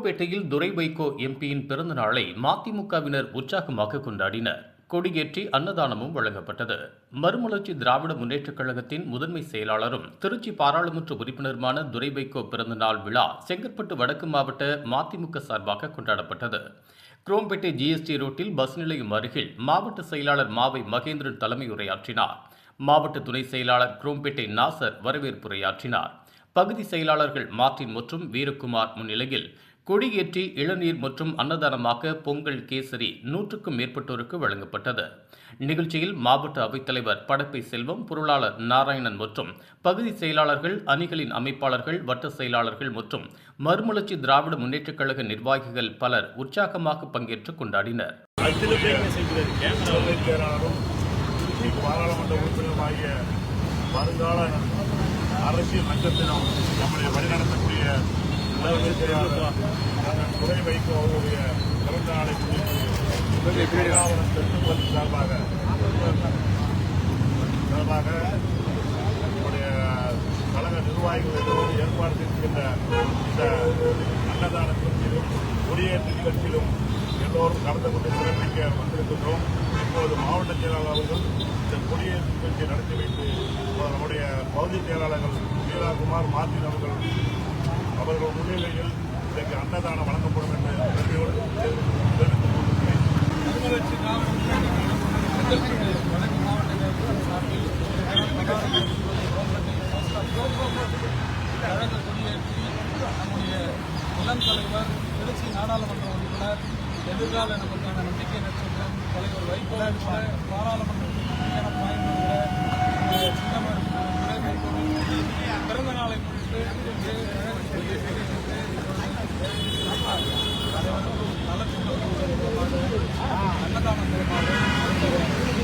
குரோம்பேட்டையில் துரை வைகோ எம்பியின் பிறந்த நாளை மதிமுகவினர் உற்சாகமாக கொண்டாடினர். கொடியேற்றி அன்னதானமும் வழங்கப்பட்டது. மறுமலர்ச்சி திராவிட முன்னேற்றக் கழகத்தின் முதன்மை செயலாளரும் திருச்சி பாராளுமன்ற உறுப்பினருமான துரை வைகோ பிறந்த நாள் விழா செங்கற்பட்டு வடக்கு மாவட்ட மதிமுக சார்பாக கொண்டாடப்பட்டது. குரோம்பேட்டை ஜிஎஸ்டி ரோட்டில் பஸ் நிலையம் அருகில் மாவட்ட செயலாளர் மாவை மகேந்திரன் தலைமை உரையாற்றினார். மாவட்ட துணை செயலாளர் குரோம்பேட்டை நாசர் வரவேற்புரையாற்றினார் பகுதி செயலாளர்கள் மார்டின் மற்றும் வீரகுமார் முன்னிலையில் கொடியேற்றி இளநீர் மற்றும் அன்னதானமாக பொங்கல் கேசரி நூற்றுக்கும் மேற்பட்டோருக்கு வழங்கப்பட்டது. நிகழ்ச்சியில் மாவட்ட அவைத்தலைவர் படப்பை செல்வம் பொருளாளர் நாராயணன் மற்றும் பகுதி செயலாளர்கள் அணிகளின் அமைப்பாளர்கள் வட்ட செயலாளர்கள் மற்றும் மறுமலர்ச்சி திராவிட முன்னேற்றக் கழக நிர்வாகிகள் பலர் உற்சாகமாக பங்கேற்று கொண்டாடினர். பாராளுமன்ற உறுப்பினருமாகிய வருங்கால அரசியல் நட்சத்திரம் நம்மளை வழிநடத்தக்கூடிய தலைமை செயலாளர் அண்ணன் துறை வைகோ அவர்களுடைய பிறந்த நாளை முன்னிட்டு பேராவரம் தெற்குப்பள்ளி சார்பாக சார்பாக நம்முடைய கழக நிர்வாகிகள் எல்லோரும் ஏற்பாடு செய்திருக்கின்ற இந்த அன்னதான நிகழ்ச்சியிலும் கொடியேற்ற நிகழ்ச்சியிலும் எல்லோரும் கலந்து கொண்டு சிறப்பிக்க வந்திருக்கின்றோம் இப்போது மாவட்ட செயலாளர் அவர்கள் இந்த கொடியேற்று நிகழ்ச்சியை நடத்தி வைத்து இப்போது நம்முடைய பகுதி செயலாளர்கள் வீராகுமார் மார்ட்டின் அவர்கள் அவர்கள் முன்னிலையில் இன்றைக்கு அன்னதானம் வழங்கப்படும் என்று பெருமையோடு தெரிவித்துக் தெரிவித்துக் கொள்கிறேன் மறுமலர்ச்சி மாவட்ட சார்பில் கழக கொடியேற்றி நம்முடைய இளம் தலைவர் திருச்சி நாடாளுமன்ற உறுப்பினர் எதிர்கால நமக்கான நம்பிக்கை நட்சத்திரம் தலைவர் வைகோ பாராளுமன்ற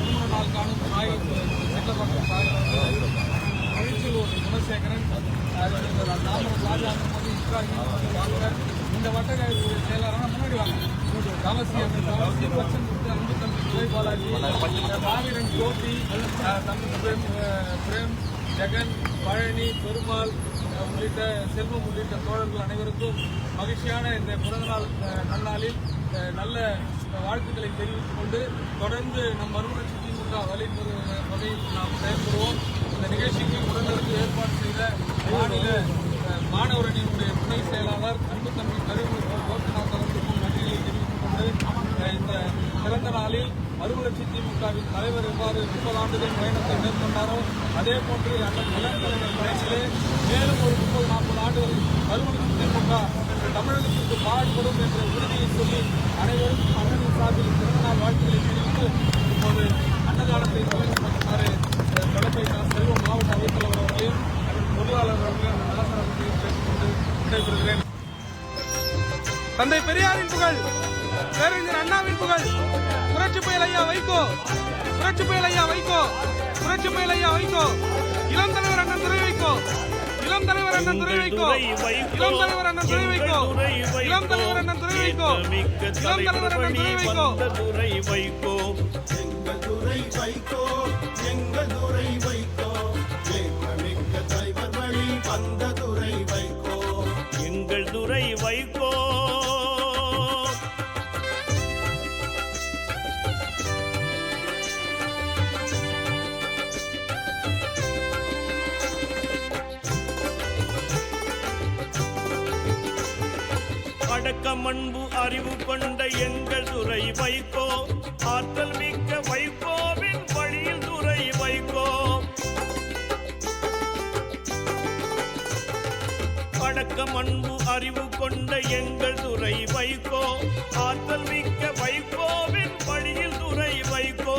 மூணு நாள் அழிச்சலூர் குணசேகரன் தாமரம் ராஜா வாங்க இந்த வட்டக செயலாளரான முன்னாடி வாங்க காமசி காமசி பச்சன் அன்பு தம்பி துரை பாலாஜி மாவீரன் கோபி பிரேம் பிரேம் ஜெகன் பழனி பெருமாள் உள்ளிட்ட செல்வம் உள்ளிட்ட தோழர்கள் அனைவருக்கும் மகிழ்ச்சியான இந்த பிறந்தநாள் நன்னாளில் நல்ல வாழ்த்துக்களை தெரிவித்துக் கொண்டு தொடர்ந்து நம் மறுமலர்ச்சி திமுக வழிமுறை வகையில் நாம் செயல்படுவோம். இந்த நிகழ்ச்சிக்கு உடனிருந்து ஏற்பாடு செய்த மாநில அஹ், மாணவர் அணியினுடைய துணை செயலாளர் அன்பு தம்பி கருவூர் கோபிநாத் அவர்களுக்கும் நன்றிகளை தெரிவித்துக் கொண்டு அஹ், இந்த பிறந்த நாளில் மறுமலர்ச்சி திமுகவின் தலைவர் இவ்வாறு முப்பது ஆண்டுகள் பயணத்தை மேற்கொண்டாரோ அதே போன்று அண்ணன் இளங்கலைஞர் பயணிலே மேலும் ஒரு முப்பது நாற்பது ஆண்டுகள் மறுமலர்ச்சி திமுக தமிழகத்திற்கு பாடுபடும் என்ற உறுதியை சொல்லி அனைவரும் அண்ணனின் சார்பில் பிறந்தநாள் வாழ்த்துக்களை தெரிவித்து இப்போது அன்னதானத்தை துவங்குமாறு தலைமை செல்வம் மாவட்ட அவைத்தலைவர் அவர்களையும் அதன் பொருளாளர் அவர்களையும் நலசரத்தையும் கேட்டுக்கொண்டு விடைபெறுகிறேன். தந்தை பெரியாரின் புகழ் பேரறிஞர் அண்ணாவின் புகழ். புரட்சி புயல் ஐயா வைகோ. புரட்சி புயல் ஐயா வைகோ. புரட்சி புயல் ஐயா வைகோ. இளம் தலைவர் அண்ணன் துறை வைகோ. இளம் தலைவர் அண்ணன் துறை வைகோ. இளம் தலைவர் அண்ணன் துறை வைகோ. இளம் தலைவர் அண்ணன் துறை வைகோ. இளம் தலைவர் அண்ணன் துறை வைகோ. துறை வைகோ. எங்கள் துறை வைகோ. எங்கள் துறை வைகோ. அடக்கம் அன்பு அறிவு கொண்ட எங்கள் துறை வைகோ ஆற்றல் மிக்க வைகோவின் வழியில் துறை வைகோ அடக்கம் அன்பு அறிவு கொண்ட எங்கள் துறை வைகோ ஆற்றல் மிக்க வைகோவின் வழியில் துறை வைகோ